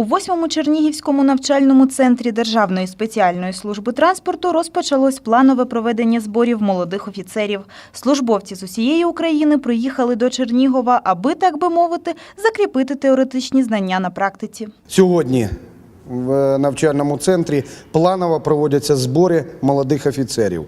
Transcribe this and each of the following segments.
У восьмому Чернігівському навчальному центрі Державної спеціальної служби транспорту розпочалось планове проведення зборів молодих офіцерів. Службовці з усієї України приїхали до Чернігова, аби, так би мовити, закріпити теоретичні знання на практиці. Сьогодні в навчальному центрі планово проводяться збори молодих офіцерів.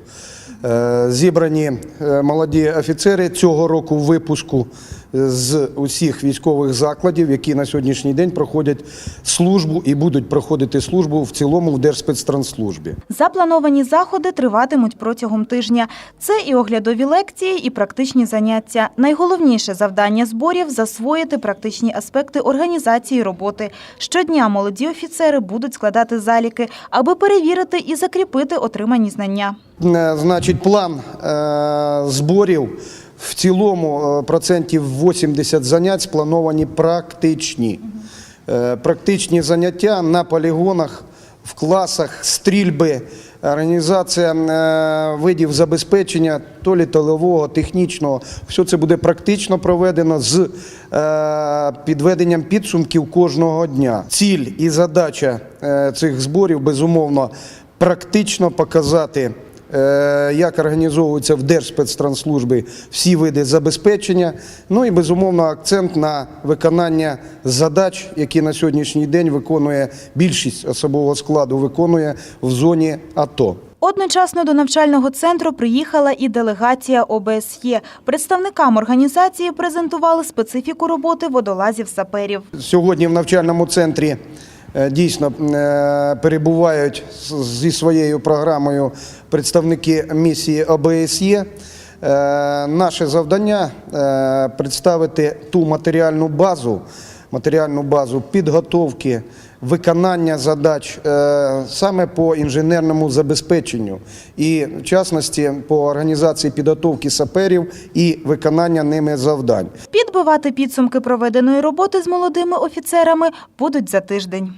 Е, Зібрані е, молоді офіцери цього року випуску з усіх військових закладів, які на сьогоднішній день проходять службу і будуть проходити службу в цілому в Держспецтранслужбі. Заплановані заходи триватимуть протягом тижня. Це і оглядові лекції, і практичні заняття. Найголовніше завдання зборів засвоїти практичні аспекти організації роботи. Щодня молоді офіцери будуть складати заліки, аби перевірити і закріпити отримані знання. Е, Значить, план е, зборів в цілому е, процентів 80 занять сплановані практичні. Практичні заняття на полігонах, в класах, стрільби, організація видів забезпечення, то лі тилового, технічного. Все це буде практично проведено з підведенням підсумків кожного дня. Ціль і задача цих зборів безумовно практично показати. Е, як організовуються в Держспецтранслужбі всі види забезпечення. Ну і безумовно акцент на виконання задач, які на сьогоднішній день виконує більшість особового складу, виконує в зоні АТО. Одночасно до навчального центру приїхала і делегація ОБСЄ. Представникам організації презентували специфіку роботи водолазів-саперів. Сьогодні в навчальному центрі дійсно е, перебувають зі своєю програмою представники місії ОБСЄ. Е, Наше завдання е, представити ту матеріальну базу, матеріальну базу підготовки, виконання задач е, саме по інженерному забезпеченню і в частності по організації підготовки саперів і виконання ними завдань. Підбивати підсумки проведеної роботи з молодими офіцерами будуть за тиждень.